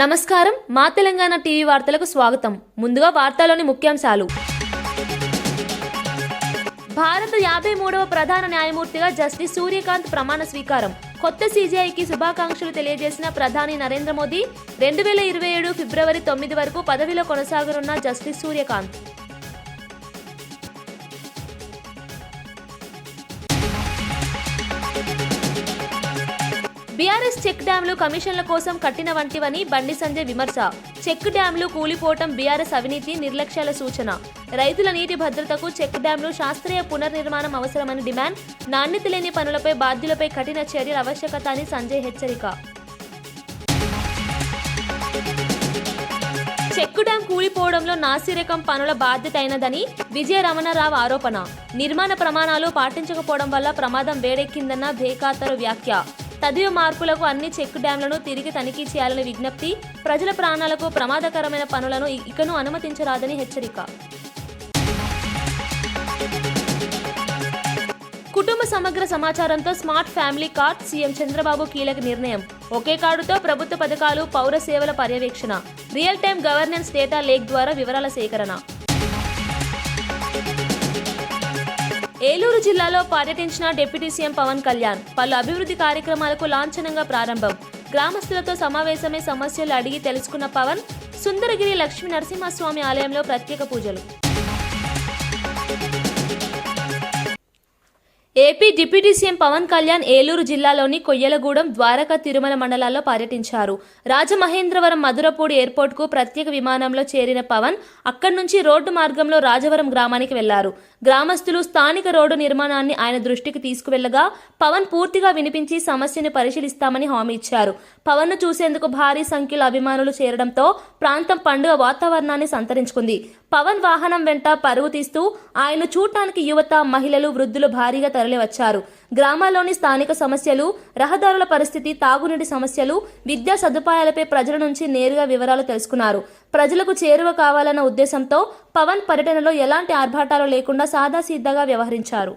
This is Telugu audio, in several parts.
నమస్కారం. మా తెలంగాణ టీవీ వార్తలకు స్వాగతం. ముందుగా వార్తలోని ముఖ్యాంశాలు. భారత యాభై మూడవ ప్రధాన న్యాయమూర్తిగా జస్టిస్ సూర్యకాంత్ ప్రమాణ స్వీకారం. కొత్త సీజీఐకి శుభాకాంక్షలు తెలియజేసిన ప్రధాని నరేంద్ర మోదీ రెండు వేల ఇరవై ఏడు ఫిబ్రవరి తొమ్మిది వరకు పదవిలో కొనసాగనున్న జస్టిస్ సూర్యకాంత్. బీఆర్ఎస్ చెక్ డ్యాంలు కమిషన్ల కోసం కట్టిన వంటివని బండి సంజయ్ విమర్శ. చెక్ డ్యాంలు కూలిపోవటం బీఆర్ఎస్ అవినీతి నిర్లక్ష్యాల సూచన. రైతుల నీటి భద్రతకు చెక్ డ్యాంలు శాస్త్రీయ పునర్నిర్మాణం అవసరమని డిమాండ్. నాణ్యత లేని పనులపై బాధ్యులపై కఠిన చర్యల ఆవశ్యకత అని సంజయ్ హెచ్చరిక. చెక్కు డ్యాం కూలిపోవడంలో నాసిరకం పనుల బాధ్యత అయినదని విజయ రమణరావు ఆరోపణ. నిర్మాణ ప్రమాణాలు పాటించకపోవడం వల్ల ప్రమాదం వేడెక్కిందన్న బేఖాతరు వ్యాఖ్య. తదివ మార్పులకు అన్ని చెక్ డ్యాంలను తిరిగి తనిఖీ చేయాలని విజ్ఞప్తి ప్రజల ప్రాణాలకు ప్రమాదకరమైన పనులను ఇకను అనుమతించరాదని హెచ్చరిక. కుటుంబ సమగ్ర సమాచారంతో smart family card CM Chandrababu కీలక నిర్ణయం. ఒకే కార్డుతో ప్రభుత్వ పథకాలు పౌర సేవల పర్యవేక్షణ. Real time governance data lake ద్వారా వివరాల సేకరణ. ఏలూరు జిల్లాలో పర్యటించిన డిప్యూటీ సీఎం పవన్ కళ్యాణ్ పలు అభివృద్ధి కార్యక్రమాలకు లాంఛనంగా ప్రారంభం. గ్రామస్తులతో సమావేశమే సమస్యలు అడిగి తెలుసుకున్న పవన్ సుందరగిరి లక్ష్మీ నరసింహస్వామి ఆలయంలో ప్రత్యేక పూజలు. AP deputy CM Pawan Kalyan Eluru జిల్లాలోని కొయ్యలగూడెం ద్వారకా తిరుమల మండలాల్లో పర్యటించారు. రాజమహేంద్రవరం మధురపూడి ఎయిర్పోర్ట్కు ప్రత్యేక విమానంలో చేరిన పవన్ అక్కడి నుంచి రోడ్డు మార్గంలో రాజవరం గ్రామానికి వెళ్ళారు. గ్రామస్తులు స్థానిక రోడ్డు నిర్మాణాన్ని ఆయన దృష్టికి తీసుకువెళ్ళగా పవన్ పూర్తిగా వినిపించి సమస్యను పరిశీలిస్తామని హామీ ఇచ్చారు. పవన్ను చూసేందుకు భారీ సంఖ్యలో అభిమానులు చేరడంతో ప్రాంతం పండుగ వాతావరణాన్ని సంతరించుకుంది. పవన్ వాహనం వెంట పరుగు తీస్తూ ఆయన చూడటానికి యువత మహిళలు వృద్ధులు భారీగా తరలివచ్చారు. గ్రామాల్లోని స్థానిక సమస్యలు రహదారుల పరిస్థితి తాగునీటి సమస్యలు విద్యా సదుపాయాలపై ప్రజల నుంచి నేరుగా వివరాలు తెలుసుకున్నారు. ప్రజలకు చేరువ కావాలన్న ఉద్దేశంతో పవన్ పర్యటనలో ఎలాంటి ఆర్భాటాలు లేకుండా సాదాసీదాగా వ్యవహరించారు.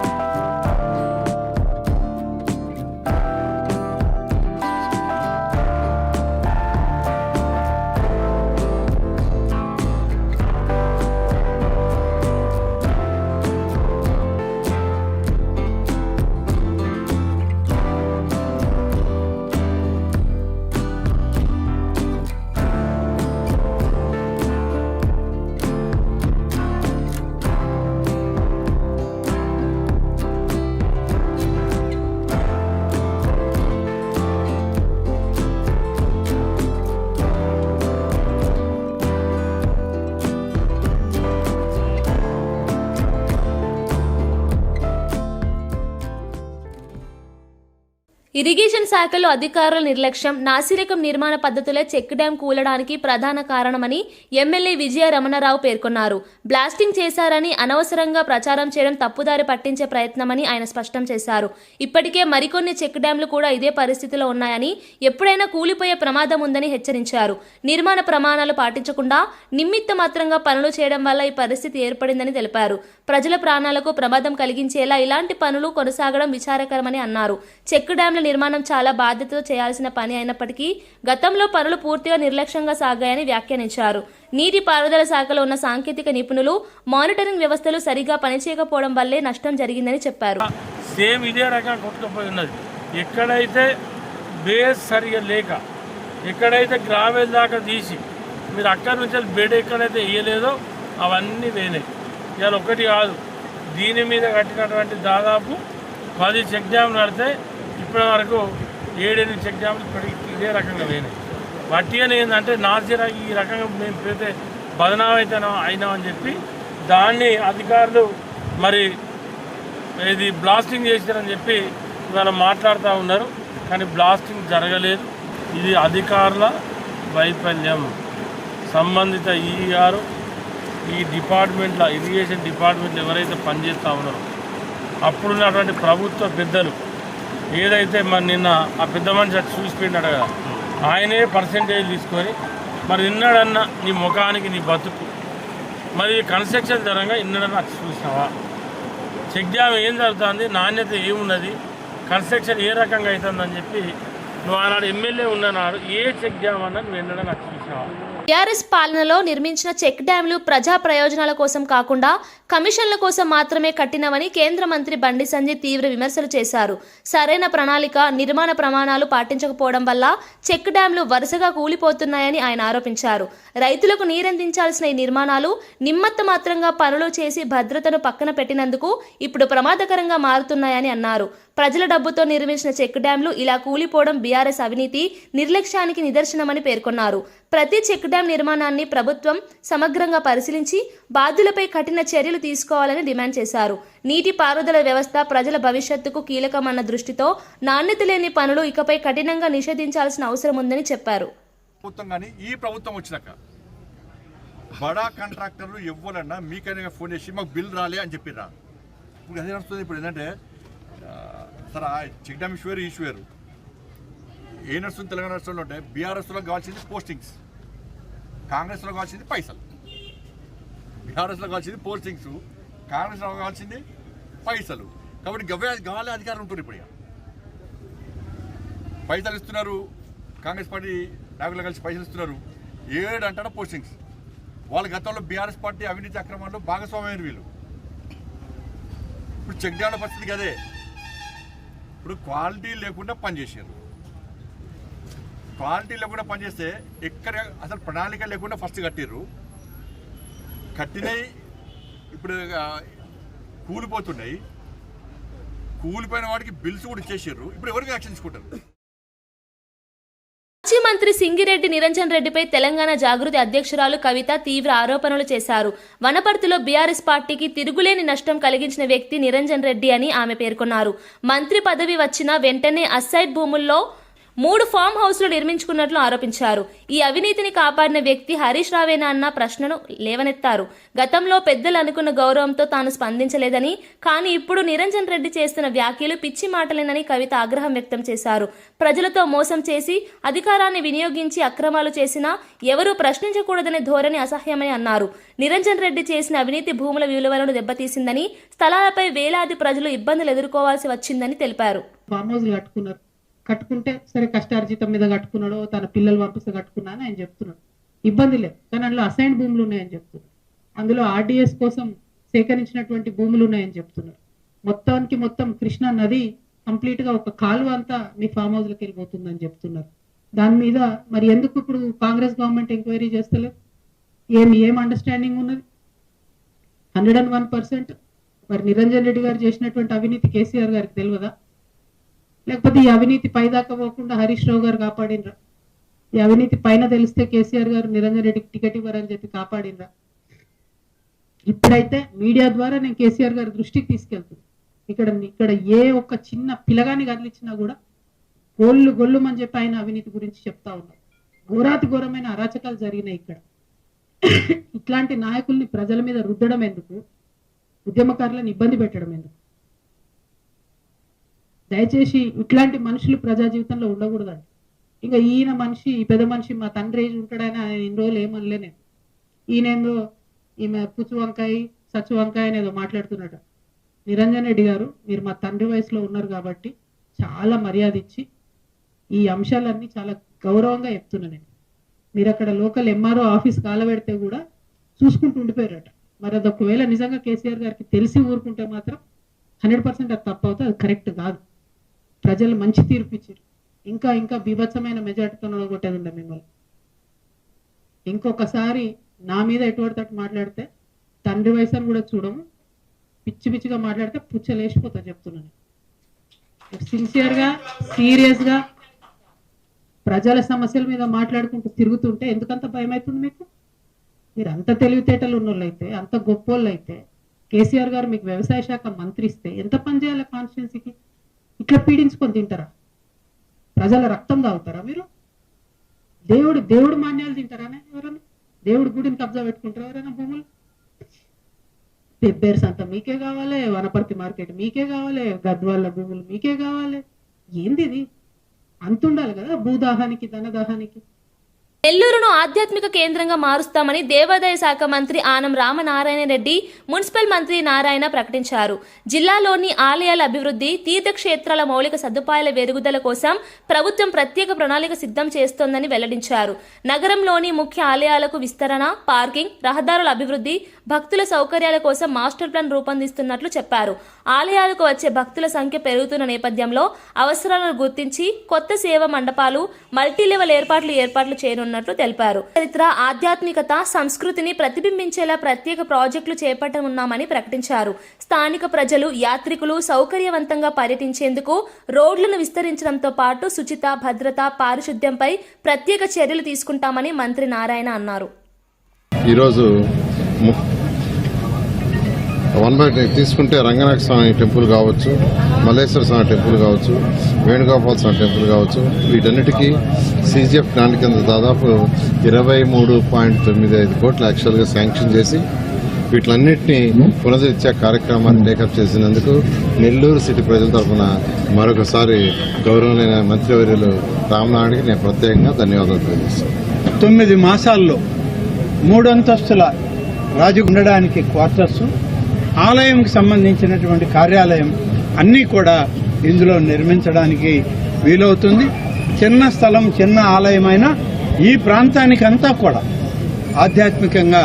ఇరిగేషన్ శాఖలో అధికారుల నిర్లక్ష్యం నాసిరకం నిర్మాణ పద్ధతులే చెక్ డ్యాం కూలడానికి ప్రధాన కారణమని ఎమ్మెల్యే విజయ రమణరావు పేర్కొన్నారు. బ్లాస్టింగ్ చేశారని అనవసరంగా ప్రచారం చేయడం తప్పుదారి పట్టించే ప్రయత్నమని ఆయన స్పష్టం చేశారు. ఇప్పటికే మరికొన్ని చెక్ డ్యాంలు కూడా ఇదే పరిస్థితిలో ఉన్నాయని ఎప్పుడైనా కూలిపోయే ప్రమాదం ఉందని హెచ్చరించారు. నిర్మాణ ప్రమాణాలు పాటించకుండా నిమిత్త మాత్రంగా పనులు చేయడం వల్ల ఈ పరిస్థితి ఏర్పడిందని తెలిపారు. ప్రజల ప్రాణాలకు ప్రమాదం కలిగించేలా ఇలాంటి పనులు కొనసాగడం విచారకరమని అన్నారు. చెక్ డ్యాంల నిర్మాణం చాలా బాధ్యతతో చేయాల్సిన పని అయినప్పటికీ గతంలో పనులు పూర్తిగా నిర్లక్ష్యంగా సాగాయని వ్యాఖ్యానించారు. నీటి పారుదల శాఖలో ఉన్న సాంకేతిక నిపుణులు మానిటరింగ్ వ్యవస్థలు సరిగా పనిచేయకపోవడం వల్లే నష్టం జరిగిందని చెప్పారు. సేమ్ ఇదే రకంగా కొట్టుకుపోయి ఉన్నది. ఎక్కడైతే బేస్ సరిగా లేక ఎక్కడైతే గ్రావెల్ దాకా తీసి మీరు అక్కడి నుంచి బెడ్ ఎక్కడైతే వేయలేదో అవన్నీ వేనాయి ఇవాళ ఒకటి కాదు దీని మీద కట్టినటువంటి దాదాపు పది చెక్ డ్యామ్లు నడితే ఇప్పటి వరకు ఏడెనిమిది చెక్ ఇప్పటికి ఇదే రకంగా లేనాయి వట్టి అని ఏంటంటే నాసిరా ఈ రకంగా మేము పెడితే బదనాం అయినామని చెప్పి దాన్ని అధికారులు మరి ఇది బ్లాస్టింగ్ చేశారని చెప్పి ఇవాళ మాట్లాడుతూ ఉన్నారు. కానీ బ్లాస్టింగ్ జరగలేదు. ఇది అధికారుల వైఫల్యం. సంబంధిత ఈఆర్ ఈ డిపార్ట్మెంట్లో ఇరిగేషన్ డిపార్ట్మెంట్లో ఎవరైతే పనిచేస్తూ ఉన్నారో అప్పుడున్నటువంటి ప్రభుత్వ పెద్దలు ఏదైతే మరి నిన్న ఆ పెద్ద మనిషి అది చూసిపోయినాడు కదా ఆయనే పర్సంటేజ్ తీసుకొని మరి నిన్నడన్న నీ ముఖానికి నీ బతుకు. మరి కన్స్ట్రక్షన్ ధరంగా ఇన్నడన్న అది చూసినావా? చెక్ డ్యామ్ ఏం జరుగుతుంది? నాణ్యత ఏమున్నది? కన్స్ట్రక్షన్ ఏ రకంగా అవుతుందని చెప్పి నువ్వు ఆనాడు ఎమ్మెల్యే ఉన్ననాడు ఏ చెక్ డ్యామ్ అన్నా నువ్వు ఎన్నడూ నాకు చూసినావా? టీఆర్ఎస్ పాలనలో నిర్మించిన చెక్ డ్యాంలు ప్రజా ప్రయోజనాల కోసం కాకుండా కమిషన్ల కోసం మాత్రమే కట్టినవని కేంద్ర మంత్రి బండి సంజయ్ తీవ్ర విమర్శలు చేశారు. సరైన ప్రణాళిక నిర్మాణ ప్రమాణాలు పాటించకపోవడం వల్ల చెక్ డ్యాంలు వరుసగా కూలిపోతున్నాయని ఆయన ఆరోపించారు. రైతులకు నీరందించాల్సిన ఈ నిర్మాణాలు నిమ్మత్త మాత్రంగా పనులు చేసి భద్రతను పక్కన పెట్టినందుకు ఇప్పుడు ప్రమాదకరంగా మారుతున్నాయని అన్నారు. ప్రజల డబ్బుతో నిర్మించిన చెక్ డ్యాంలు ఇలా కూలిపోవడం బీఆర్ఎస్ అవినీతి నిర్లక్ష్యానికి నిదర్శనమని పేర్కొన్నారు. ప్రతి చెక్ డ్యాం నిర్మాణాన్ని ప్రభుత్వం సమగ్రంగా పరిశీలించి బాధ్యులపై కఠిన చర్యలు తీసుకోవాలని డిమాండ్ చేశారు. నీటి పారుదల వ్యవస్థ ప్రజల భవిష్యత్తుకు కీలకమన్న దృష్టితో నాణ్యత లేని పనులు ఇకపై కఠినంగా నిషేధించాల్సిన అవసరం ఉందని చెప్పారు. ఈ ప్రభుత్వం వచ్చినాక బడా కాంట్రాక్టర్లు ఇవ్వాలన్నా మీకైనా ఫోన్ చేసి మాకు బిల్ రాలే అని చెప్పిరా ఇప్పుడు అదే నడుస్తుంది ఇప్పుడు ఏంటంటే సార్ ఆ చెక్ డ్యామ్ ఇష్యూ వేరు ఇష్యూ వేరు ఏ నడుస్తుంది తెలంగాణ రాష్ట్రంలో అంటే బీఆర్ఎస్లో కావాల్సింది పోస్టింగ్స్. కాంగ్రెస్లో కావాల్సింది పైసలు. బీఆర్ఎస్లో కావాల్సింది పోస్టింగ్స్. కాంగ్రెస్లో కావాల్సింది పైసలు. కాబట్టి గవ్వే గవాలే అధికారం ఉంటుంది ఇప్పుడు ఇక. పైసలు ఇస్తున్నారు. కాంగ్రెస్ పార్టీ నాయకులు కలిసి పైసలు ఇస్తున్నారు. ఏడు అంటారా పోస్టింగ్స్. వాళ్ళ గతంలో బీఆర్ఎస్ పార్టీ అవినీతి అక్రమాల్లో భాగస్వామ్యమైన వీళ్ళు. ఇప్పుడు చెక్ డ్యామ్ల పరిస్థితి అదే. ఇప్పుడు క్వాలిటీ లేకుండా పనిచేసారు క్వాలిటీ లేకుండా పనిచేస్తే ఎక్కడ అసలు ప్రణాళిక లేకుండా ఫస్ట్ కట్టిర్రు. కట్టినవి ఇప్పుడు కూలిపోతున్నాయి. కూలిపోయిన వాడికి బిల్స్ కూడా ఇచ్చేసారు ఇప్పుడు ఎవరికి యాక్షన్ తీసుకుంటారు? మంత్రి సింగిరెడ్డి నిరంజన్ రెడ్డిపై తెలంగాణ జాగృతి అధ్యక్షురాలు కవిత తీవ్ర ఆరోపణలు చేశారు. వనపర్తిలో బీఆర్ఎస్ పార్టీకి తిరుగులేని నష్టం కలిగించిన వ్యక్తి నిరంజన్ రెడ్డి అని ఆమె పేర్కొన్నారు. మంత్రి పదవి వచ్చిన వెంటనే అస్సైడ్ భూముల్లో మూడు ఫామ్ హౌస్లు నిర్మించుకున్నట్లు ఆరోపించారు. ఈ అవినీతిని కాపాడిన వ్యక్తి హరీష్ రావేనా అన్న ప్రశ్నను లేవనెత్తారు. గతంలో పెద్దలు అనుకున్న గౌరవంతో తాను స్పందించలేదని కానీ ఇప్పుడు నిరంజన్ రెడ్డి చేస్తున్న వ్యాఖ్యలు పిచ్చి మాటలేనని కవిత ఆగ్రహం వ్యక్తం చేశారు. ప్రజలతో మోసం చేసి అధికారాన్ని వినియోగించి అక్రమాలు చేసినా ఎవరూ ప్రశ్నించకూడదనే ధోరణి అసహ్యమని అన్నారు. నిరంజన్ రెడ్డి చేసిన అవినీతి భూముల విలువలను దెబ్బతీసిందని స్థలాలపై వేలాది ప్రజలు ఇబ్బందులు ఎదుర్కోవాల్సి వచ్చిందని తెలిపారు. ఫామ్ కట్టుకున్నారు. కట్టుకుంటే సరే కష్టార్జితం మీద కట్టుకున్నాడో తన పిల్లలు పంపిస్తే కట్టుకున్నా అని ఆయన చెప్తున్నాడు. ఇబ్బంది లేదు. కానీ అందులో అసైన్ భూములు ఉన్నాయని చెప్తున్నారు అందులో ఆర్డీఎస్ కోసం సేకరించినటువంటి భూములు ఉన్నాయని చెప్తున్నారు మొత్తానికి మొత్తం కృష్ణా నది కంప్లీట్గా ఒక కాలువ అంతా మీ ఫామ్ హౌస్లకు వెళ్ళిపోతుందని చెప్తున్నారు. దాని మీద మరి ఎందుకు ఇప్పుడు కాంగ్రెస్ గవర్నమెంట్ ఎంక్వైరీ చేస్తలేదు? ఏం ఏం అండర్స్టాండింగ్ ఉన్నది? హండ్రెడ్ అండ్ వన్ పర్సెంట్ మరి నిరంజన్ రెడ్డి గారు చేసినటువంటి అవినీతి కేసీఆర్ గారికి తెలియదా? లేకపోతే ఈ అవినీతి పైదాకా పోకుండా హరీష్ రావు గారు కాపాడినరా? ఈ అవినీతి పైన తెలిస్తే కేసీఆర్ గారు నిరంజన్ రెడ్డికి టికెట్ ఇవ్వరని చెప్పి కాపాడినరా? ఇప్పుడైతే మీడియా ద్వారా నేను కేసీఆర్ గారి దృష్టికి తీసుకెళ్తుంది ఇక్కడ ఇక్కడ ఏ ఒక్క చిన్న పిలగాని కదిలిచ్చినా కూడా గొల్లు గొల్లుమని చెప్పి ఆయన అవినీతి గురించి చెప్తా ఉన్నారు. ఘోరాతి ఘోరమైన అరాచకాలు జరిగినాయి ఇక్కడ. ఇట్లాంటి నాయకుల్ని ప్రజల మీద రుద్దడం ఎందుకు? ఉద్యమకారులను ఇబ్బంది పెట్టడం ఎందుకు? దయచేసి ఇట్లాంటి మనుషులు ప్రజా జీవితంలో ఉండకూడదండి. ఇంకా ఈయన మనిషి ఈ పెద్ద మనిషి మా తండ్రి ఏజ్ ఉంటాడని ఆయన ఇన్ని రోజులు ఏమనలే నేను. ఈయనేందో ఈమె పుచ్చు వంకాయ సచ్చు వంకాయ అనేదో మాట్లాడుతున్నాడు. నిరంజన్ రెడ్డి గారు మీరు మా తండ్రి వయసులో ఉన్నారు కాబట్టి చాలా మర్యాద ఇచ్చి ఈ అంశాలన్నీ చాలా గౌరవంగా చెప్తున్నా నేను. మీరు అక్కడ లోకల్ ఎంఆర్ఓ ఆఫీస్ కాలబెడితే కూడా చూసుకుంటూ ఉండిపోయారట. మరి అది ఒకవేళ నిజంగా కేసీఆర్ గారికి తెలిసి ఊరుకుంటే మాత్రం హండ్రెడ్ పర్సెంట్ అది తప్పు అవుతుంది అది కరెక్ట్ కాదు. ప్రజలు మంచి తీర్పు ఇచ్చారు. ఇంకా ఇంకా బీభత్సమైన మెజార్టీతో కొట్టేది మిమ్మల్ని. ఇంకొకసారి నా మీద ఎటువంటి తట్టు మాట్లాడితే తండ్రి వయసు అని కూడా చూడము. పిచ్చి పిచ్చిగా మాట్లాడితే పుచ్చలేసిపోతా చెప్తున్నాను. సిన్సియర్గా సీరియస్గా ప్రజల సమస్యల మీద మాట్లాడుకుంటూ తిరుగుతుంటే ఎందుకంత భయం అవుతుంది మీకు? మీరు అంత తెలివితేటలు ఉన్నోళ్ళైతే అంత గొప్పోళ్ళు అయితే కేసీఆర్ గారు మీకు వ్యవసాయ శాఖ మంత్రి ఇస్తే ఎంత పని చేయాలి కాన్స్టిట్యున్సీకి ఇట్లా పీడించుకొని తింటారా? ప్రజల రక్తం తాగుతారా మీరు? దేవుడు దేవుడు మాన్యాలు తింటారా ఎవరైనా దేవుడు గుడిని కబ్జా పెట్టుకుంటారా ఎవరైనా భూములు? పెబ్బేర్స్ అంతా మీకే కావాలి వనపర్తి మార్కెట్ మీకే కావాలి గద్వాళ్ళ భూములు మీకే కావాలి. ఏంది ఇది అంత ఉండాలి కదా భూదాహానికి ధనదాహానికి. నెల్లూరును ఆధ్యాత్మిక కేంద్రంగా మారుస్తామని దేవాదాయ శాఖ మంత్రి ఆనం రామనారాయణ రెడ్డి మున్సిపల్ మంత్రి నారాయణ ప్రకటించారు. జిల్లాలోని ఆలయాల అభివృద్ధి తీర్థక్షేత్రాల మౌలిక సదుపాయాల పెరుగుదల కోసం ప్రభుత్వం ప్రత్యేక ప్రణాళిక సిద్ధం చేస్తోందని వెల్లడించారు. నగరంలోని ముఖ్య ఆలయాలకు విస్తరణ పార్కింగ్ రహదారుల అభివృద్ధి భక్తుల సౌకర్యాల కోసం మాస్టర్ ప్లాన్ రూపొందిస్తున్నట్లు చెప్పారు. ఆలయాలకు వచ్చే భక్తుల సంఖ్య పెరుగుతున్న నేపథ్యంలో అవసరాలను గుర్తించి కొత్త సేవ మండపాలు మల్టీలెవల్ ఏర్పాట్లు ఏర్పాట్లు చేయనున్నారు. చేయనున్నట్లు తెలిపారు. చరిత్ర ఆధ్యాత్మికత సంస్కృతిని ప్రతిబింబించేలా ప్రత్యేక ప్రాజెక్టులు చేపట్టనున్నామని ప్రకటించారు. స్థానిక ప్రజలు యాత్రికులు సౌకర్యవంతంగా పర్యటించేందుకు రోడ్లను విస్తరించడంతో పాటు శుచిత భద్రత పారిశుద్ధ్యంపై ప్రత్యేక చర్యలు తీసుకుంటామని మంత్రి నారాయణ అన్నారు. ఈరోజు వన్ బై తీసుకుంటే రంగనాథ స్వామి టెంపుల్ కావచ్చు మల్లేశ్వర స్వామి టెంపుల్ కావచ్చు వేణుగోపాల స్వామి టెంపుల్ కావచ్చు వీటన్నిటికీ సీజీఎఫ్ ప్లాన్ కింద దాదాపు ఇరవై మూడు పాయింట్ తొమ్మిది ఐదు కోట్లు యాక్చువల్గా శాంక్షన్ చేసి వీటిలన్నింటినీ పునరుద్ధరించే కార్యక్రమాన్ని టేకప్ చేసినందుకు నెల్లూరు సిటీ ప్రజల తరఫున మరొకసారి గౌరవమైన మంత్రివర్యులు రామనాయుడికి నేను ప్రత్యేకంగా ధన్యవాదాలు తెలియజేస్తాను తొమ్మిది మాసాల్లో మూడంతస్తుల రాజు ఉండడానికి క్వార్టర్స్ ఆలయంకి సంబంధించినటువంటి కార్యాలయం అన్నీ కూడా ఇందులో నిర్మించడానికి వీలవుతుంది. చిన్న స్థలం చిన్న ఆలయమైన ఈ ప్రాంతానికంతా కూడా ఆధ్యాత్మికంగా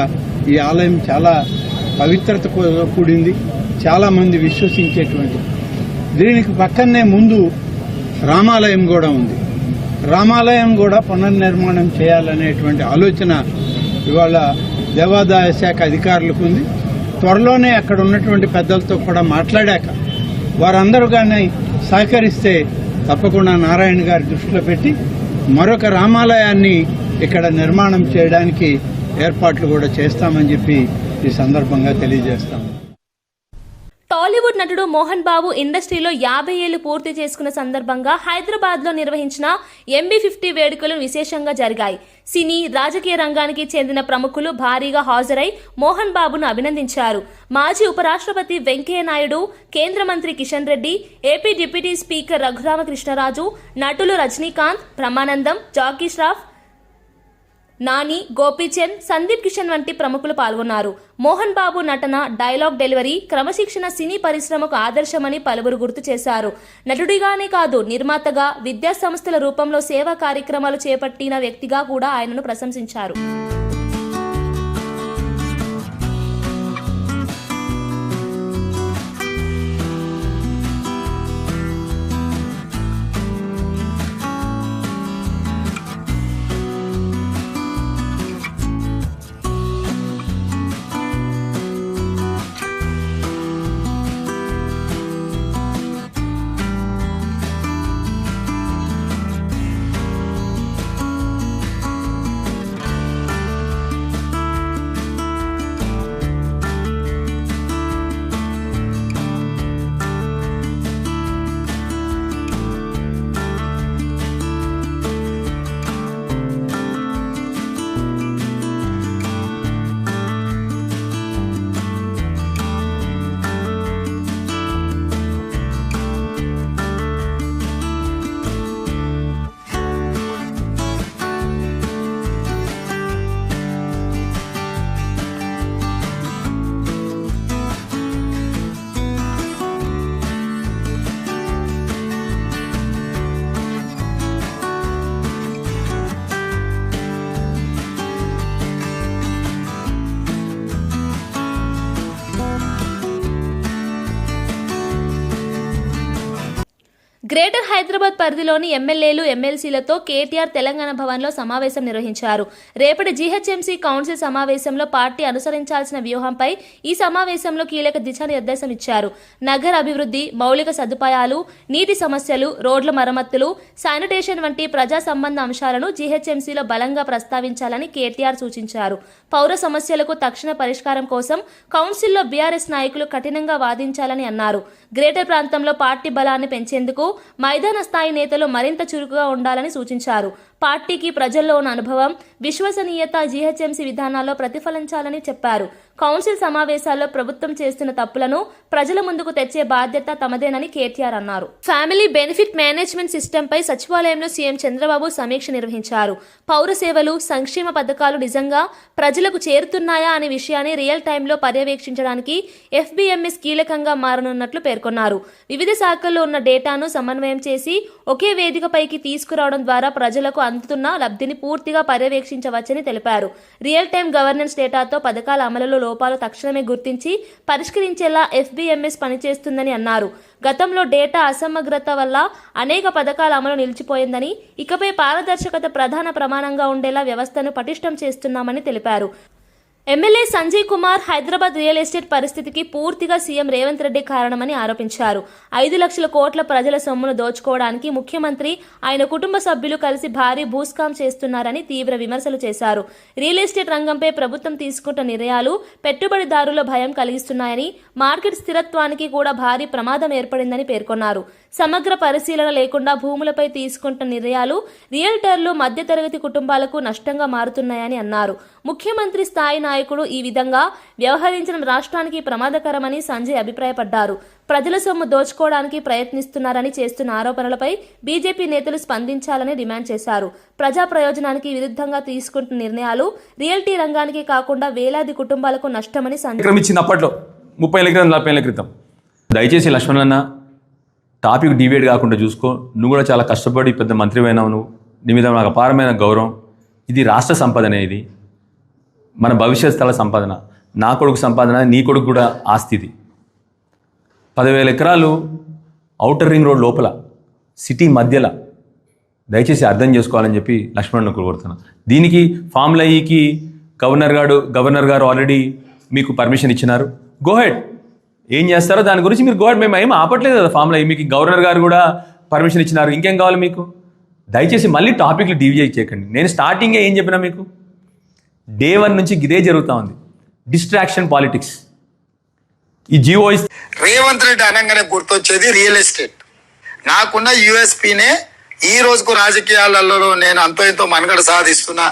ఈ ఆలయం చాలా పవిత్రత కూడింది. చాలా మంది విశ్వసించేటువంటి. దీనికి పక్కనే ముందు రామాలయం కూడా ఉంది. రామాలయం కూడా పునర్నిర్మాణం చేయాలనేటువంటి ఆలోచన ఇవాళ దేవాదాయ శాఖ అధికారులకు ఉంది. త్వరలోనే అక్కడ ఉన్నటువంటి పెద్దలతో కూడా మాట్లాడాక వారందరూ కానీ సహకరిస్తే తప్పకుండా నారాయణ గారి దృష్టిలో పెట్టి మరొక రామాలయాన్ని ఇక్కడ నిర్మాణం చేయడానికి ఏర్పాట్లు కూడా చేస్తామని చెప్పి ఈ సందర్భంగా తెలియజేస్తాము. టాలీవుడ్ నటుడు మోహన్ బాబు ఇండస్ట్రీలో యాభై ఏళ్ళు పూర్తి చేసుకున్న సందర్భంగా హైదరాబాద్లో నిర్వహించిన ఎంబీ ఫిఫ్టీ వేడుకలు విశేషంగా జరిగాయి. సినీ రాజకీయ రంగానికి చెందిన ప్రముఖులు భారీగా హాజరై మోహన్ బాబును అభినందించారు. మాజీ ఉపరాష్ట్రపతి వెంకయ్య నాయుడు కేంద్ర మంత్రి Kishan Reddy AP deputy speaker Raghuramakrishnaraju నటులు రజనీకాంత్ బ్రహ్మానందం జాకీ ష్రాఫ్ నాని గోపీచంద్ సందీప్ కిషన్ వంటి ప్రముఖులు పాల్గొన్నారు. మోహన్ బాబు నటన డైలాగ్ డెలివరీ క్రమశిక్షణ సినీ పరిశ్రమకు ఆదర్శమని పలువురు గుర్తు చేశారు. నటుడిగానే కాదు నిర్మాతగా విద్యా సంస్థల రూపంలో సేవా కార్యక్రమాలు చేపట్టిన వ్యక్తిగా కూడా ఆయనను ప్రశంసించారు. గ్రేటర్ హైదరాబాద్ పరిధిలోని ఎమ్మెల్యేలు ఎమ్మెల్సీలతో కేటీఆర్ తెలంగాణ భవన్లో సమావేశం నిర్వహించారు. రేపటి జీహెచ్ఎంసీ కౌన్సిల్ సమావేశంలో పార్టీ అనుసరించాల్సిన వ్యూహంపై ఈ సమావేశంలో కీలక దిశానిర్దేశం ఇచ్చారు. నగర అభివృద్ధి మౌలిక సదుపాయాలు నీటి సమస్యలు రోడ్ల మరమ్మతులు శానిటేషన్ వంటి ప్రజా సంబంధ అంశాలను జీహెచ్ఎంసీలో బలంగా ప్రస్తావించాలని కేటీఆర్ సూచించారు. పౌర సమస్యలకు తక్షణ పరిష్కారం కోసం కౌన్సిల్లో బీఆర్ఎస్ నాయకులు కఠినంగా వాదించాలని అన్నారు. గ్రేటర్ ప్రాంతంలో పార్టీ బలాన్ని పెంచేందుకు మైదాన స్థాయి నేతలు మరింత చురుకుగా ఉండాలని సూచించారు. పార్టీకి ప్రజల్లో ఉన్న అనుభవం విశ్వసనీయత జీహెచ్ఎంసీ విధానాల్లో ప్రతిఫలించాలని చెప్పారు. కౌన్సిల్ సమావేశాల్లో ప్రభుత్వం చేస్తున్న తప్పులను ప్రజల ముందుకు తెచ్చే బాధ్యత తమదేనని కేటీఆర్ అన్నారు. ఫ్యామిలీ బెనిఫిట్ మేనేజ్మెంట్ సిస్టంపై సచివాలయంలో సీఎం చంద్రబాబు సమీక్ష నిర్వహించారు. పౌర సేవలు సంక్షేమ పథకాలు నిజంగా ప్రజలకు చేరుతున్నాయా అనే విషయాన్ని రియల్ టైంలో పర్యవేక్షించడానికి ఎఫ్బిఎంఎస్ కీలకంగా మారనున్నట్లు పేర్కొన్నారు. వివిధ శాఖల్లో ఉన్న డేటాను సమన్వయం చేసి ఒకే వేదికపైకి తీసుకురావడం ద్వారా ప్రజలకు అందుతున్న లబ్ధిని పూర్తిగా పర్యవేక్షించవచ్చని తెలిపారు. రియల్ టైం గవర్నెన్స్ డేటాతో పథకాల అమలులో లోపాలు తక్షణమే గుర్తించి పరిష్కరించేలా ఎఫ్బిఎంఎస్ పనిచేస్తుందని అన్నారు. గతంలో డేటా అసమగ్రత వల్ల అనేక పథకాల అమలు నిలిచిపోయిందని ఇకపై పారదర్శకత ప్రధాన ప్రమాణంగా ఉండేలా వ్యవస్థను పటిష్టం చేస్తున్నామని తెలిపారు. MLA Sanjay Kumar Hyderabad real estate పరిస్థితికి పూర్తిగా సీఎం రేవంత్ రెడ్డి కారణమని ఆరోపించారు. ఐదు లక్షల కోట్ల ప్రజల సొమ్మును దోచుకోవడానికి ముఖ్యమంత్రి ఆయన కుటుంబ సభ్యులు కలిసి భారీ భూస్కాం చేస్తున్నారని తీవ్ర విమర్శలు చేశారు. రియల్ ఎస్టేట్ రంగంపై ప్రభుత్వం తీసుకుంటున్న నిర్ణయాలు పెట్టుబడిదారుల భయం కలిగిస్తున్నాయని మార్కెట్ స్థిరత్వానికి కూడా భారీ ప్రమాదం ఏర్పడిందని పేర్కొన్నారు. సమగ్ర పరిశీలన లేకుండా భూములపై తీసుకుంటున్న నిర్ణయాలు రియల్టర్లు మధ్యతరగతి కుటుంబాలకు నష్టంగా మారుతున్నాయని అన్నారు. ముఖ్యమంత్రి స్థాయి నాయకుడు ఈ విధంగా వ్యవహరించడం రాష్ట్రానికి ప్రమాదకరమని సంజయ్ అభిప్రాయపడ్డారు. ప్రజల సొమ్ము దోచుకోవడానికి ప్రయత్నిస్తున్నారని చేస్తున్న ఆరోపణలపై బీజేపీ నేతలు స్పందించాలని డిమాండ్ చేశారు. ప్రజా ప్రయోజనానికి విరుద్ధంగా తీసుకుంటున్న నిర్ణయాలు రియల్టీ రంగానికి కాకుండా వేలాది కుటుంబాలకు నష్టమని సంజయ్ ముప్పై క్రితం. దయచేసి లక్ష్మణ్ అన్న టాపిక్ డివేట్ కాకుండా చూసుకో. నువ్వు కూడా చాలా కష్టపడి పెద్ద మంత్రి అయినావు నువ్వు. నీ మీద నాకు అపారమైన గౌరవం. ఇది రాష్ట్ర సంపాదన ఇది. మన భవిష్యత్ స్థల సంపాదన. నా కొడుకు సంపాదన నీ కొడుకు కూడా ఆస్తి ఇది. పదివేల ఎకరాలు ఔటర్ రింగ్ రోడ్ లోపల సిటీ మధ్యలో. దయచేసి అర్థం చేసుకోవాలని చెప్పి లక్ష్మణ్ కోరుతున్నా దీనికి ఫామ్లయ్యకి గవర్నర్ గారు గవర్నర్ గారు ఆల్రెడీ మీకు పర్మిషన్ ఇచ్చినారు. గోహెడ్ ఏం చేస్తారో దాని గురించి మీరు గోహెడ్ మేము ఏం ఆపట్లేదు కదా ఫామ్లో మీకు గవర్నర్ గారు కూడా పర్మిషన్ ఇచ్చినారు. ఇంకేం కావాలి మీకు? దయచేసి మళ్ళీ టాపిక్లు డివిజై చేయకండి. నేను స్టార్టింగే ఏం చెప్పినా మీకు? డే వన్ నుంచి ఇదే జరుగుతూ ఉంది. డిస్ట్రాక్షన్ పాలిటిక్స్ ఈ జియో రేవంత్ రెడ్డి అనగానే గుర్తొచ్చేది రియల్ ఎస్టేట్ నాకున్న యూఎస్పీనే ఈ రోజుకు రాజకీయాలలో నేను అంతో ఎంతో మనుగడ సాధిస్తున్నా.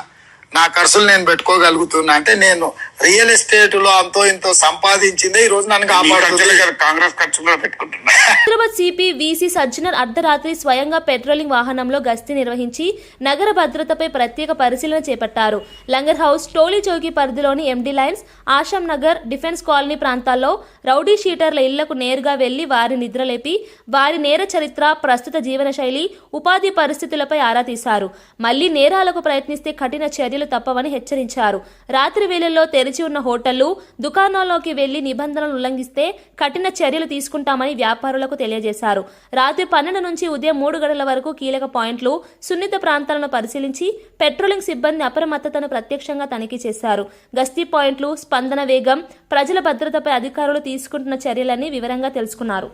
నా ఖర్చులు నేను పెట్టుకోగలుగుతున్నా. అంటే నేను రియల్ ఎస్టేట్లో అంతో ఇంతో సంపాదించిందే ఈ రోజు నన్ను కాపాడుతుంది. కాంగ్రెస్ ఖర్చు కూడా పెట్టుకుంటున్నా. హైదరాబాద్ సిపి విసి సజ్జనర్ అర్ధరాత్రి స్వయంగా పెట్రోలింగ్ వాహనంలో గస్తీ నిర్వహించి నగర భద్రతపై ప్రత్యేక పరిశీలన చేపట్టారు. లంగర్ హౌస్ టోలీ చౌకీ పరిధిలోని MD lines Asham Nagar defence colony ప్రాంతాల్లో రౌడీ షీటర్ల ఇళ్ళకు నేరుగా వెళ్ళి వారి నిద్రలేపి వారి నేర చరిత్ర ప్రస్తుత జీవనశైలి ఉపాధి పరిస్థితులపై ఆరా తీశారు. మళ్ళీ నేరాలకు ప్రయత్నిస్తే కఠిన చర్యలు తప్పవని హెచ్చరించారు. రాత్రి వేళల్లో తెరిచి ఉన్న హోటళ్ళు దుకాణాల్లోకి వెళ్ళి నిబంధనలు ఉల్లంఘిస్తే కఠిన చర్యలు తీసుకుంటామని వ్యాపారులకు తెలియజేశారు. రాత్రి పన్నెండు నుంచి ఉదయం మూడు గంటల వరకు కీలక పాయింట్లు సున్నిత ప్రాంతాలను పరిశీలించి పెట్రోలింగ్ సిబ్బంది అప్రమత్తతను ప్రత్యక్షంగా తనిఖీ చేశారు. గస్తీ పాయింట్లు స్పందన వేగం ప్రజల భద్రతపై అధికారులు తీసుకుంటున్న చర్యలన్నీ వివరంగా తెలుసుకున్నారు.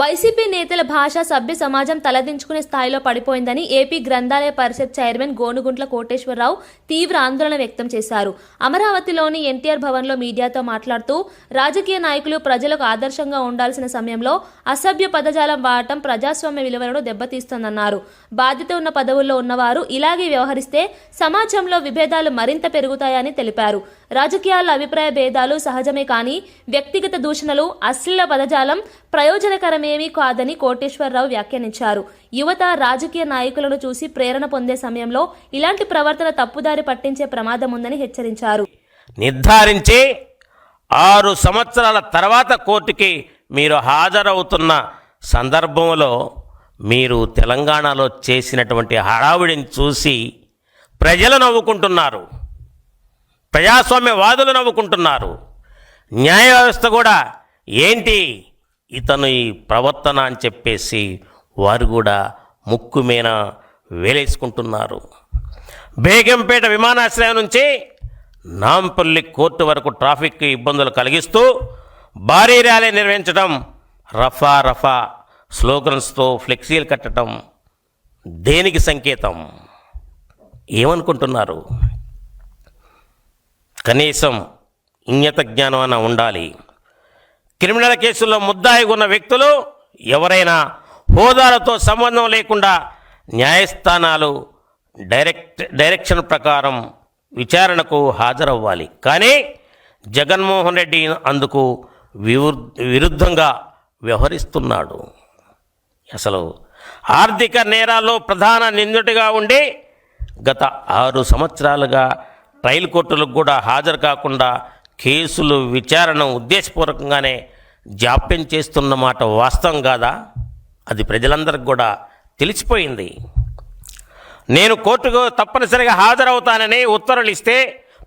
వైసీపీ నేతల భాష సభ్య సమాజం తలదించుకునే స్థాయిలో పడిపోయిందని ఏపీ గ్రంథాలయ పరిషత్ చైర్మన్ గోనుగుంట్ల కోటేశ్వరరావు తీవ్ర ఆందోళన వ్యక్తం చేశారు. అమరావతిలోని ఎన్టీఆర్ భవన్లో మీడియాతో మాట్లాడుతూ రాజకీయ నాయకులు ప్రజలకు ఆదర్శంగా ఉండాల్సిన సమయంలో అసభ్య పదజాలం వాడటం ప్రజాస్వామ్య విలువలను దెబ్బతీస్తోందన్నారు. బాధ్యత ఉన్న పదవుల్లో ఉన్నవారు ఇలాగే వ్యవహరిస్తే సమాజంలో విభేదాలు మరింత పెరుగుతాయని తెలిపారు. రాజకీయాల అభిప్రాయ భేదాలు సహజమే కానీ వ్యక్తిగత దూషణలు అశ్లీల పదజాలం ప్రయోజనకరమేమీ కాదని కోటేశ్వరరావు వ్యాఖ్యానించారు. యువత రాజకీయ నాయకులను చూసి ప్రేరణ పొందే సమయంలో ఇలాంటి ప్రవర్తన తప్పుదారి పట్టించే ప్రమాదం ఉందని హెచ్చరించారు. నిర్ధారించి ఆరు సంవత్సరాల తర్వాత కోర్టుకి మీరు హాజరవుతున్న సందర్భంలో మీరు తెలంగాణలో చేసినటువంటి హడావిడిని చూసి ప్రజలు నవ్వుకుంటున్నారు. ప్రజాస్వామ్యవాదులు నవ్వుకుంటున్నారు. న్యాయ వ్యవస్థ కూడా ఏంటి? ఇతను ఈ ప్రవర్తన అని చెప్పేసి వారు కూడా ముక్కు మీద వేలేసుకుంటున్నారు. బేగంపేట విమానాశ్రయం నుంచి నాంపల్లి కోర్టు వరకు ట్రాఫిక్ ఇబ్బందులు కలిగిస్తూ భారీ ర్యాలీ నిర్వహించడం రఫా రఫా స్లోగన్స్తో ఫ్లెక్సీలు కట్టడం దేనికి సంకేతం? ఏమనుకుంటున్నారు? కనీసం ఇంగిత జ్ఞానం అన్న ఉండాలి. క్రిమినల్ కేసుల్లో ముద్దాయి ఉన్న వ్యక్తులు ఎవరైనా హోదాలతో సంబంధం లేకుండా న్యాయస్థానాలు డైరెక్ట్ డైరెక్షన్ ప్రకారం విచారణకు హాజరవ్వాలి. కానీ జగన్మోహన్ రెడ్డి అందుకు వివృ విరుద్ధంగా వ్యవహరిస్తున్నాడు. అసలు ఆర్థిక నేరాల్లో ప్రధాన నిందితుడిగా ఉండి గత ఆరు సంవత్సరాలుగా ట్రయల్ కోర్టులకు కూడా హాజరు కాకుండా కేసులు విచారణ ఉద్దేశపూర్వకంగానే జాప్యం చేస్తున్న మాట వాస్తవం కాదా? అది ప్రజలందరికి కూడా తెలిసిపోయింది. నేను కోర్టుకు తప్పనిసరిగా హాజరవుతానని ఉత్తర్వులు ఇస్తే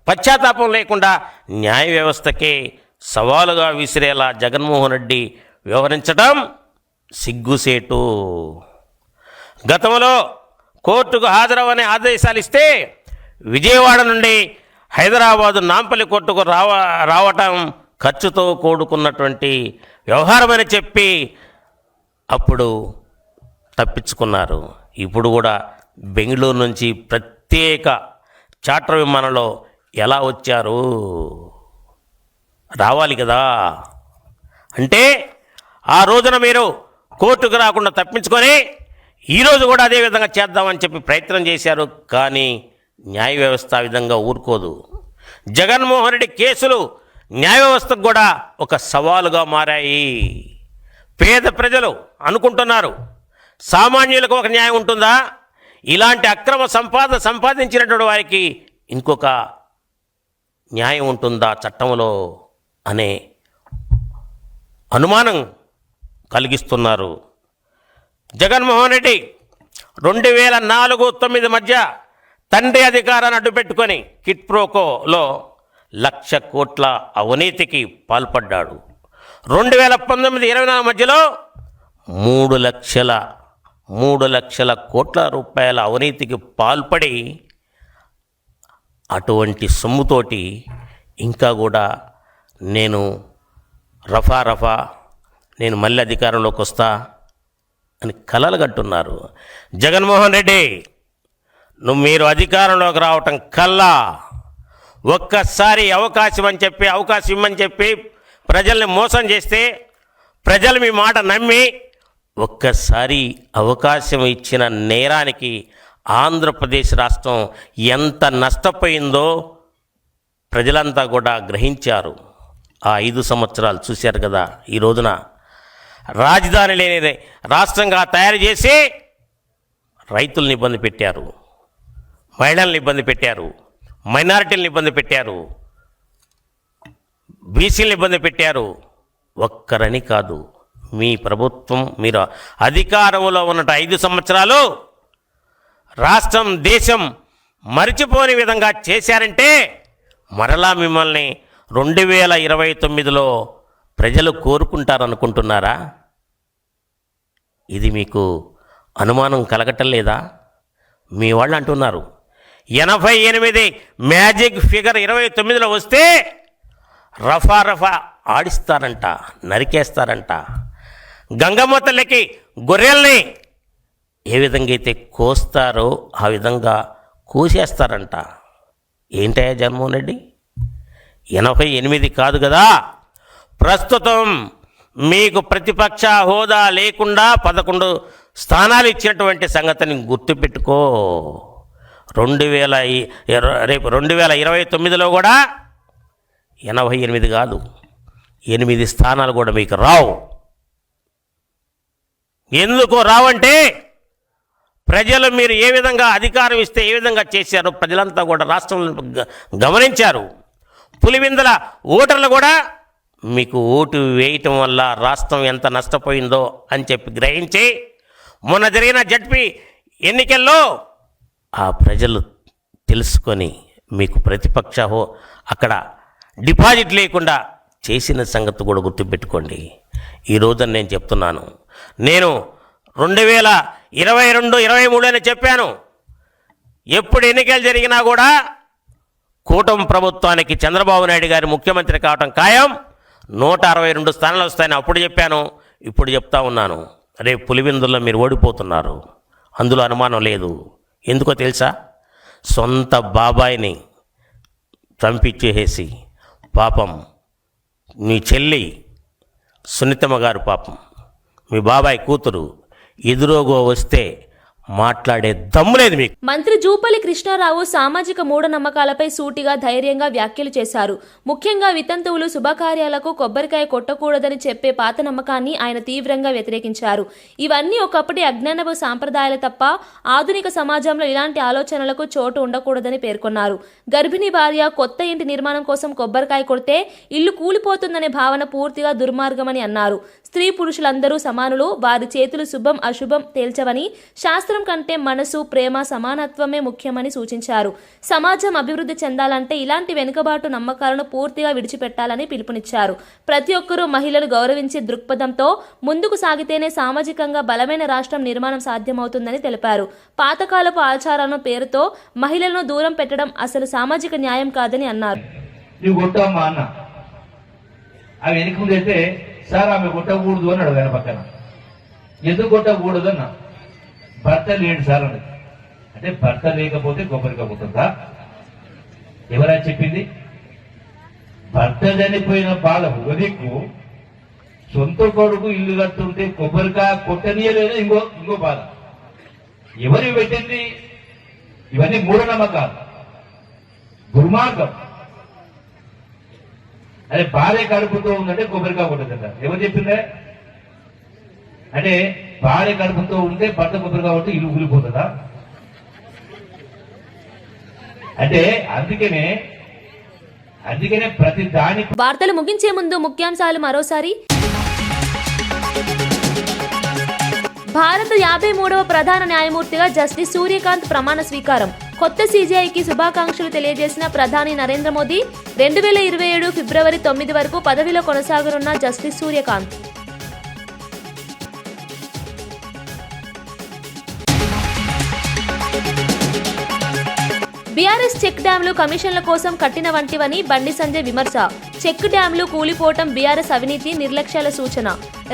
పశ్చాత్తాపం లేకుండా న్యాయ వ్యవస్థకే సవాలుగా విసిరేలా జగన్మోహన్ రెడ్డి వ్యవహరించడం సిగ్గుసేటు. గతంలో కోర్టుకు హాజరవని ఆదేశాలు ఇస్తే విజయవాడ నుండి హైదరాబాదు నాంపల్లి కోర్టుకు రావ రావటం ఖర్చుతో కూడుకున్నటువంటి వ్యవహారమని చెప్పి అప్పుడు తప్పించుకున్నారు. ఇప్పుడు కూడా బెంగళూరు నుంచి ప్రత్యేక చార్టర్ విమానంలో ఎలా వచ్చారు? రావాలి కదా? అంటే ఆ రోజున మీరు కోర్టుకు రాకుండా తప్పించుకొని ఈరోజు కూడా అదే విధంగా చేద్దామని చెప్పి ప్రయత్నం చేశారు. కానీ న్యాయ వ్యవస్థ విధంగా ఊరుకోదు. జగన్మోహన్ రెడ్డి కేసులు న్యాయ వ్యవస్థకు కూడా ఒక సవాలుగా మారాయి. పేద ప్రజలు అనుకుంటున్నారు. సామాన్యులకు ఒక న్యాయం ఉంటుందా? ఇలాంటి అక్రమ సంపాదన సంపాదించినటువంటి వారికి ఇంకొక న్యాయం ఉంటుందా చట్టంలో అనే అనుమానం కలిగిస్తున్నారు. జగన్మోహన్ రెడ్డి రెండు వేల నాలుగు తొమ్మిది మధ్య తండ్రి అధికారాన్ని అడ్డుపెట్టుకొని కిట్ ప్రోకోలో లక్ష కోట్ల అవినీతికి పాల్పడ్డాడు. రెండు వేల పంతొమ్మిది ఇరవై నాలుగు మధ్యలో మూడు లక్షల మూడు లక్షల కోట్ల రూపాయల అవినీతికి పాల్పడి అటువంటి సొమ్ముతోటి ఇంకా కూడా నేను రఫా రఫా నేను మళ్ళీ అధికారంలోకి వస్తా అని కలలు కట్టున్నారు జగన్మోహన్ రెడ్డి నువ్వు మీరు అధికారంలోకి రావటం కల్లా ఒక్కసారి అవకాశం అని చెప్పి అవకాశం ఇమ్మని చెప్పి ప్రజల్ని మోసం చేస్తే ప్రజలు మీ మాట నమ్మి ఒక్కసారి అవకాశం ఇచ్చిన నేరానికి ఆంధ్రప్రదేశ్ రాష్ట్రం ఎంత నష్టపోయిందో ప్రజలంతా కూడా గ్రహించారు. ఆ ఐదు సంవత్సరాలు చూశారు కదా ఈ రోజున. రాజధాని లేని రాష్ట్రంగా తయారు చేసి రైతుల్ని ఇబ్బంది పెట్టారు. మహిళల్ని ఇబ్బంది పెట్టారు. మైనారిటీలను ఇబ్బంది పెట్టారు. బీసీలను ఇబ్బంది పెట్టారు. ఒక్కరని కాదు మీ ప్రభుత్వం మీరు అధికారంలో ఉన్నట ఐదు సంవత్సరాలు రాష్ట్రం దేశం మరిచిపోని విధంగా చేశారంటే మరలా మిమ్మల్ని రెండు వేల ఇరవై తొమ్మిదిలో ప్రజలు కోరుకుంటారనుకుంటున్నారా? ఇది మీకు అనుమానం కలగటం లేదా? మీ వాళ్ళు అంటున్నారు ఎనభై ఎనిమిది మ్యాజిక్ ఫిగర్ ఇరవై తొమ్మిదిలో వస్తే రఫా రఫా ఆడిస్తారంట నరికేస్తారంట. గంగమ్మ తల్లికి గొర్రెల్ని ఏ విధంగా అయితే కోస్తారో ఆ విధంగా కోసేస్తారంట. ఏంటయ్యా జగన్మోహన్ రెడ్డి? ఎనభై ఎనిమిది కాదు కదా. ప్రస్తుతం మీకు ప్రతిపక్ష హోదా లేకుండా పదకొండు స్థానాలు ఇచ్చినటువంటి సంగతిని గుర్తుపెట్టుకో. రెండు వేల రేపు రెండు వేల ఇరవై తొమ్మిదిలో కూడా ఎనభై ఎనిమిది కాదు. ఎనిమిది స్థానాలు కూడా మీకు రావు. ఎందుకు రావంటే ప్రజలు మీరు ఏ విధంగా అధికారం ఇస్తే ఏ విధంగా చేశారో ప్రజలంతా కూడా రాష్ట్రంలో గ- గమనించారు. పులివిందల ఓటర్లు కూడా మీకు ఓటు వేయటం వల్ల రాష్ట్రం ఎంత నష్టపోయిందో అని చెప్పి గ్రహించి మొన్న జరిగిన జడ్పీ ఎన్నికల్లో ఆ ప్రజలు తెలుసుకొని మీకు ప్రతిపక్ష హో అక్కడ డిపాజిట్ లేకుండా చేసిన సంగతి కూడా గుర్తుపెట్టుకోండి. ఈ రోజున నేను చెప్తున్నాను. నేను రెండు వేల ఇరవై రెండు ఇరవై మూడు అని చెప్పాను. ఎప్పుడు ఎన్నికలు జరిగినా కూడా కూటమి ప్రభుత్వానికి చంద్రబాబు నాయుడు గారి ముఖ్యమంత్రి కావటం ఖాయం. నూట అరవై రెండు స్థానాలు వస్తాయని అప్పుడు చెప్పాను. ఇప్పుడు చెప్తా ఉన్నాను. రేపు పులివిందుల్లో మీరు ఓడిపోతున్నారు. అందులో అనుమానం లేదు. ఎందుకో తెలుసా? సొంత బాబాయిని చంపించేసి పాపం మీ చెల్లి సునీతమ్మ గారు పాపం. మీ బాబాయ్ కూతురు ఎదురోగో వస్తే మాట్లాడే దమ్ములేదు మీకు. మంత్రి జూపల్లి కృష్ణారావు సామాజిక మూఢనమ్మకాలపై సూటిగా ధైర్యంగా వ్యాఖ్యలు చేశారు. ముఖ్యంగా వితంతువులు శుభకార్యాలకు కొబ్బరికాయ కొట్టకూడదని చెప్పే పాత నమ్మకాన్ని ఆయన తీవ్రంగా వ్యతిరేకించారు. ఇవన్నీ ఒకప్పటి అజ్ఞానపు సాంప్రదాయాలు తప్ప ఆధునిక సమాజంలో ఇలాంటి ఆలోచనలకు చోటు ఉండకూడదని పేర్కొన్నారు. గర్భిణీ భార్య కొత్త ఇంటి నిర్మాణం కోసం కొబ్బరికాయ కొడితే ఇల్లు కూలిపోతుందనే భావన పూర్తిగా దుర్మార్గమని అన్నారు. స్త్రీ పురుషులందరూ సమానులు వారి చేతులు శుభం అశుభం తేల్చవని శాస్త్రం కంటే మనసు ప్రేమ సమానత్వమే ముఖ్యమని సూచించారు. సమాజం అభివృద్ధి చెందాలంటే ఇలాంటి వెనుకబాటు నమ్మకాలను పూర్తిగా విడిచిపెట్టాలని పిలుపునిచ్చారు. ప్రతి ఒక్కరూ మహిళలు గౌరవించే దృక్పథంతో ముందుకు సాగితేనే సామాజికంగా బలమైన రాష్ట్రం నిర్మాణం సాధ్యమవుతుందని తెలిపారు. పాతకాలపు ఆచారాలను పేరుతో మహిళలను దూరం పెట్టడం అసలు సామాజిక న్యాయం కాదని అన్నారు. నువ్వు అన్న. అవి వెనక అయితే సార్ ఆమె కొట్టకూడదు అని ఆయన పక్కన. ఎందుకు కొట్టకూడదు అన్న? భర్త లేడు సార్ అని. అంటే భర్త లేకపోతే కొబ్బరికాయ కొట్టుందా ఎవరా చెప్పింది? భర్త చనిపోయిన బాల ఉదిక్కు సొంత కొడుకు ఇల్లు కట్టుంటే కొబ్బరికాయ కొట్టనీయలేదు? ఇంకో ఇంకో బాధ ఎవరు పెట్టింది? ఇవన్నీ మూఢనమ్మకాలు. దుర్మార్గం. అదే భార్య కడుపుతో ఉందంటే కొబ్బరికాయ కొట్టదంట. ఎవరు చెప్పిందే? అంటే భార్య కడుపుతో ఉంటే భర్త కొబ్బరికాయ కొట్టి ఇల్లు ఊరిపోతుందా అంటే అందుకనే అందుకనే ప్రతి దాని వార్తలు ముగించే ముందు ముఖ్యాంశాలు మరోసారి. భారత యాభై మూడవ ప్రధాన న్యాయమూర్తిగా జస్టిస్ సూర్యకాంత్ ప్రమాణ స్వీకారం. కొత్త సీజీఐకి శుభాకాంక్షలు తెలియజేసిన ప్రధాని నరేంద్ర మోదీ రెండు వేల ఇరవై ఏడు ఫిబ్రవరి తొమ్మిది వరకు పదవిలో కొనసాగనున్న జస్టిస్ సూర్యకాంత్. బీఆర్ఎస్ చెక్ డ్యాంలు కమిషన్ల కోసం కట్టిన వంటివని బండి సంజయ్ విమర్శ. చెక్ డ్యాంలు కూలిపోవటం బీఆర్ఎస్ అవినీతి నిర్లక్ష్యాల సూచన.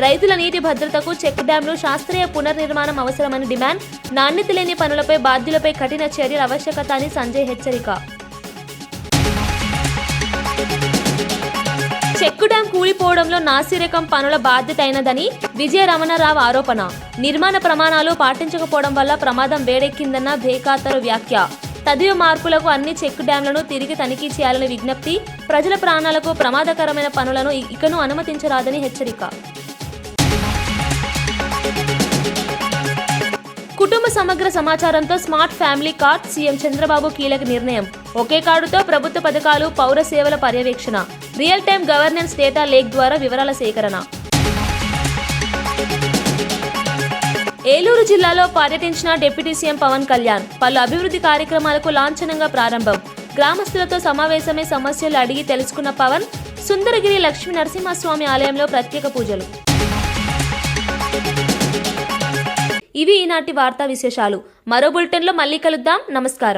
రైతుల నీటి భద్రతకు చెక్ డ్యాంలు శాస్త్రీయ పునర్నిర్మాణం అవసరమని డిమాండ్. నాణ్యత లేని పనులపై బాధ్యులపై కఠిన చర్యల ఆవశ్యకత అని సంజయ్ హెచ్చరిక. చెక్కు డ్యాం కూలిపోవడంలో నాసిరకం పనుల బాధ్యత అయినదని విజయ రమణరావు ఆరోపణ. నిర్మాణ ప్రమాణాలు పాటించకపోవడం వల్ల ప్రమాదం వేడెక్కిందన్న భేకాతరు వ్యాఖ్య. తదివ మార్పులకు అన్ని చెక్ డ్యాంలను తిరిగి తనిఖీ చేయాలని విజ్ఞప్తి ప్రజల ప్రాణాలకు ప్రమాదకరమైన పనులను ఇకను అనుమతించరాదని హెచ్చరిక. కుటుంబ సమగ్ర సమాచారంతో smart family card CM Chandrababu కీలక నిర్ణయం. ఒకే కార్డుతో ప్రభుత్వ పథకాలు పౌర సేవల పర్యవేక్షణ. Real time governance data lake ద్వారా వివరాల సేకరణ. ఏలూరు జిల్లాలో పర్యటించిన డిప్యూటీ సీఎం పవన్ కళ్యాణ్ పలు అభివృద్ధి కార్యక్రమాలకు లాంఛనంగా ప్రారంభం. గ్రామస్తులతో సమావేశమై సమస్యలు అడిగి తెలుసుకున్న పవన్ సుందరగిరి లక్ష్మీ నరసింహస్వామి ఆలయంలో ప్రత్యేక పూజలు. ఇవి ఈనాటి వార్తా విశేషాలు. మరో బులెటిన్లో మళ్ళీ కలుద్దాం. నమస్కారం.